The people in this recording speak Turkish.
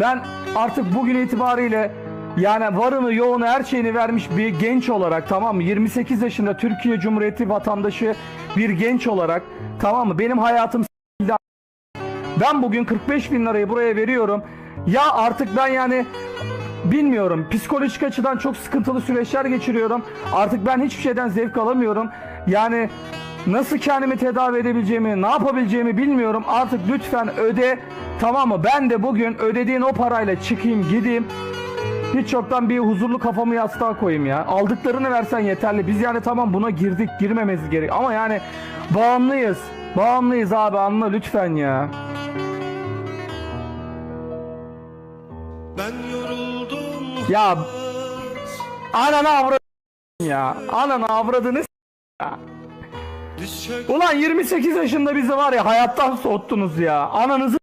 Ben artık bugün itibariyle yani varını yoğunu her şeyini vermiş bir genç olarak tamam mı? 28 yaşında Türkiye Cumhuriyeti vatandaşı bir genç olarak tamam mı? Benim hayatım ben bugün 45 bin lirayı buraya veriyorum. Ya artık ben yani bilmiyorum psikolojik açıdan çok sıkıntılı süreçler geçiriyorum. Artık ben hiçbir şeyden zevk alamıyorum. Yani nasıl kendimi tedavi edebileceğimi, ne yapabileceğimi bilmiyorum. Artık lütfen öde tamam mı? Ben de bugün ödediğin o parayla çıkayım gideyim. Hiç çoktan bir huzurlu kafamı yastığa koyayım ya. Aldıklarını versen yeterli. Biz yani tamam buna girdik girmememiz gerek. Ama yani bağımlıyız. Bağımlıyız abi anla lütfen ya. Ben yoruldum Ya ananı avradını ya. Ananı avradını ya. Ulan 28 yaşında bizi var ya hayattan soğuttunuz ya. Ananızı.